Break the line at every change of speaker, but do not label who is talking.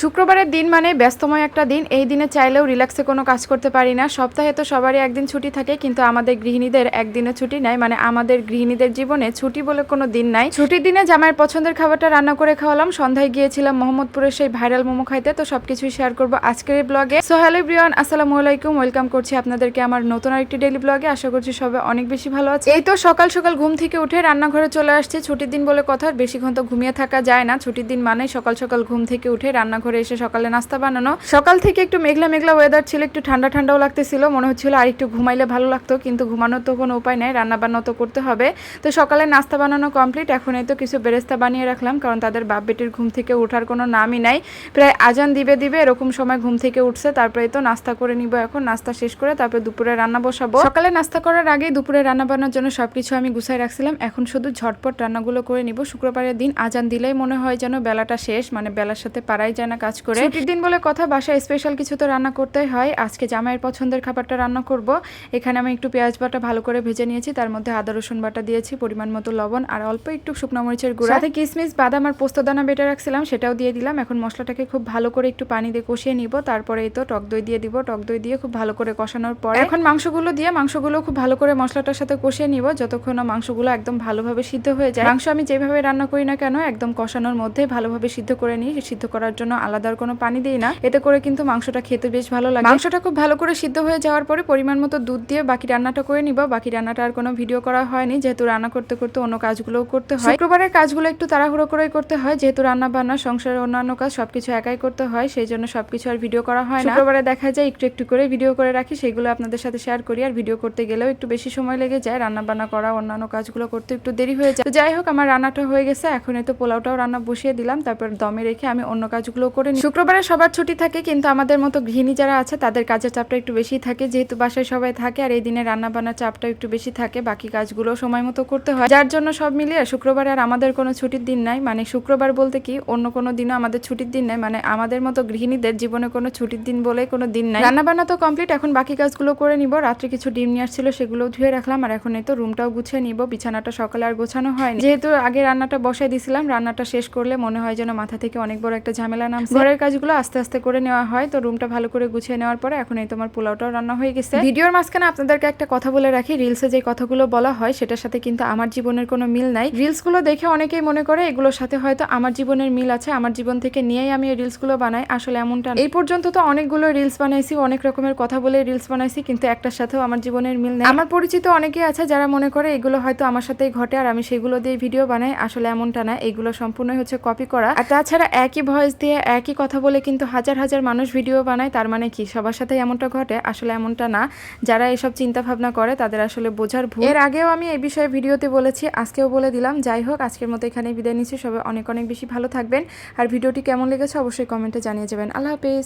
শুক্রবারের দিন মানে ব্যস্তময় একটা দিন। এই দিনে চাইলেও রিল্যাক্সে কোনো কাজ করতে পারি না। সপ্তাহে তো সবারই একদিন ছুটি থাকে, কিন্তু আমাদের গৃহিণীদের একদিনে ছুটি নাই। মানে আমাদের গৃহিণীদের জীবনে ছুটি বলে কোনো দিন নাই। ছুটির দিনে জামাইয়ের পছন্দের খাবারটা রান্না করে খাওয়ালাম। সন্ধ্যায় গিয়েছিলাম মোহাম্মদপুরের সেই ভাইরাল মোমো খাইতে। তো সবকিছুই শেয়ার করব আজকের এই ব্লগে সো হ্যালো ব্রিয়ান আসসালামু আলাইকুম। ওয়েলকাম করছি আপনাদেরকে আমার নতুন আরেকটি ডেইলি ব্লগে আশা করছি সবাই অনেক বেশি ভালো আছে এই তো সকাল সকাল ঘুম থেকে উঠে রান্নাঘরে চলে আসছে। ছুটির দিন বলে কথা বেশিক্ষণ তো ঘুমিয়ে থাকা যায় না। ছুটির দিন মানে সকাল সকাল ঘুম থেকে উঠে রান্নাঘরে এসে সকালে নাস্তা বানানো। সকাল থেকে একটু মেঘলা মেঘলা ওয়েদার ছিল, একটু ঠান্ডা ঠান্ডাও লাগতেছিল। মনে হচ্ছিল আর একটু ঘুমাইলে ভালো লাগতো, কিন্তু ঘুমানোর তো কোনো উপায় নেই রান্না বান্না তো করতে হবে। তো সকালে নাস্তা বানানো কমপ্লিট এখন এই তো কিছু বেরেস্তা বানিয়ে রাখলাম, কারণ তাদের বাপ বেটির ঘুম থেকে ওঠার কোনো নামই নাই। প্রায় আজান দিবে দিবে এরকম সময় ঘুম থেকে উঠছে তারপরে তো নাস্তা করে নিব এখন, নাস্তা শেষ করে তারপরে দুপুরে রান্না বসাবো। সকালে নাস্তা করার আগেই দুপুরে রান্না বান্নার জন্য সবকিছু আমি গুছাই রাখছিলাম, এখন শুধু ঝটপট রান্নাগুলো করে নিব। শুক্রবারের দিন আজান দিলেই মনে হয় যেন বেলাটা শেষ মানে বেলার সাথে পারাই যায় না কাজ করে। ছুটির দিন বলে কথা বাসায় স্পেশাল কিছু তো রান্না করতেই হয়। আজকে জামাইয়ের পছন্দের খাবারটা রান্না করব। এখানে আমি একটু পেঁয়াজ বাটা ভালো করে ভেজে নিয়েছি। তার মধ্যে আদা রসুন বাটা দিয়েছি পরিমাণ মতো লবণ আর অল্প একটু শুকনো মরিচের গুঁড়া। সাথে কিশমিশ বাদাম আর পোস্ত দানা বেটে রাখছিলাম সেটাও দিয়ে দিলাম। এখন মশলাটাকে খুব ভালো করে একটু পানি দিয়ে কষিয়ে নিব। তারপরে এই তো টক দই দিয়ে দিব। টক দই দিয়ে খুব ভালো করে কষানোর পরে এখন মাংসগুলো দিয়ে মাংসগুলো খুব ভালো করে মশলাটার সাথে কষিয়ে নিব। যতক্ষণ না মাংসগুলো একদম ভালোভাবে সিদ্ধ হয়ে যায়। মাংস আমি যেভাবে রান্না করি না কেন একদম কষানোর মধ্যে ভালোভাবে সিদ্ধ করে নিই। সিদ্ধ করার জন্য আলাদা আর কোনো পানি দিই না। এতে করে কিন্তু মাংসটা খেতে বেশ ভালো লাগে। মাংসটা খুব ভালো করে সিদ্ধ হয়ে যাওয়ার পরে পরিমাণ মতো দুধ দিয়ে বাকি রান্নাটা করে নিব। বাকি রান্নাটা আর কোনো ভিডিও করা হয়নি। যেহেতু রান্না করতে করতে অন্য কাজগুলোও করতে হয়। শুক্রবারের কাজগুলো একটু তাড়াহুড়ো করেই করতে হয়। যেহেতু রান্না বান্না, সংসারের অন্যান্য কাজ সবকিছু একাই করতে হয়, সেই জন্য সবকিছু আর ভিডিও করা হয় না। শুক্রবারে দেখা যায় একটু একটু করে ভিডিও করে রাখি, সেগুলো আপনাদের সাথে শেয়ার করি। আর ভিডিও করতে গেলেও একটু বেশি সময় লেগে যায়। রান্না বান্না করা, অন্যান্য কাজগুলো করতে একটু দেরি হয়ে যায়। যাই হোক, আমার রান্নাটা হয়ে গেছে। এখন তো পোলাওটাও রান্না বসিয়ে দিলাম। তারপর দমে রেখে আমি অন্য কাজগুলো করে শুক্রবারে সবার ছুটি থাকে, কিন্তু আমাদের মতো গৃহিণী যারা আছে, তাদের কাজের চাপটা একটু বেশি থাকে। যেহেতু বাসায় সবাই থাকে, আর এই দিনে রান্না বান্নার চাপটা একটু বেশি থাকে, বাকি কাজগুলো সময় মতো করতে হয়। যার জন্য সব মিলিয়ে শুক্রবারে আর আমাদের কোনো ছুটির দিন নাই। মানে শুক্রবার বলতে কি, অন্য কোনো দিনও আমাদের ছুটির দিন নাই। মানে আমাদের মতো গৃহিণীদের জীবনে কোনো ছুটির দিন বলে কোনো দিন নাই। রান্না বান্না তো কমপ্লিট, এখন বাকি কাজগুলো করে নিব। রাত্রে কিছু ডিম নিয়ে আসছিল সেগুলো ধুয়ে রাখলাম, আর এখন এই তো রুমটাও গুছিয়ে নিব। বিছানাটা সকালে আর গোছানো হয়নি। যেহেতু আগে রান্নাটা বসাই দিছিলাম, রান্নাটা শেষ করলে মনে হয় যেন মাথা থেকে অনেক বড় একটা ঝামেলা নাম ঘরের কাজগুলো আস্তে আস্তে করে নেওয়া হয় তো রুমটা ভালো করে গুছিয়ে নেওয়ার পরে এখন এই তোমার পোলাওটাও রান্না হয়ে গেছে। ভিডিওর মাঝখানে আপনাদেরকে একটা কথা বলে রাখি রিলসে যে কথাগুলো বলা হয় সেটার সাথে কিন্তু আমার জীবনের কোনো মিল নাই। রিলসগুলো দেখে অনেকেই মনে করে এগুলোর সাথে হয়তো আমার জীবনের মিল আছে আমার জীবন থেকে নিয়েই আমি এই রিলসগুলো বানাই আসলে এমনটা এই পর্যন্ত তো অনেকগুলো রিলস বানাইছি অনেক রকমের কথা বলে রিলস বানাইছি কিন্তু একটার সাথেও আমার জীবনের মিল নেই। আমার পরিচিত অনেকেই আছে যারা মনে করে এগুলো হয়তো আমার সাথেই ঘটে আর আমি সেগুলো দিয়ে ভিডিও বানাই আসলে এমনটা না এগুলো সম্পূর্ণই হচ্ছে কপি করা। আর তাছাড়া একই ভয়েস দিয়ে একই কথা বলে কিন্তু হাজার হাজার মানুষ ভিডিও বানায়, তার মানে কি? সবার সাথে এমনটা ঘটে? আসলে এমনটা না। যারা এসব চিন্তা ভাবনা করে, তাদের আসলে বোঝার ভুল। এর আগেও আমি এই বিষয়ে ভিডিওতে বলেছি, আজকেও বলে দিলাম। যাই হোক, আজকের মতো এখানে বিদায় নিচ্ছি। সবাই অনেক অনেক বেশি ভালো থাকবেন। আর ভিডিওটি কেমন লেগেছে অবশ্যই কমেন্টে জানিয়ে যাবেন। আল্লাহ হাফেজ।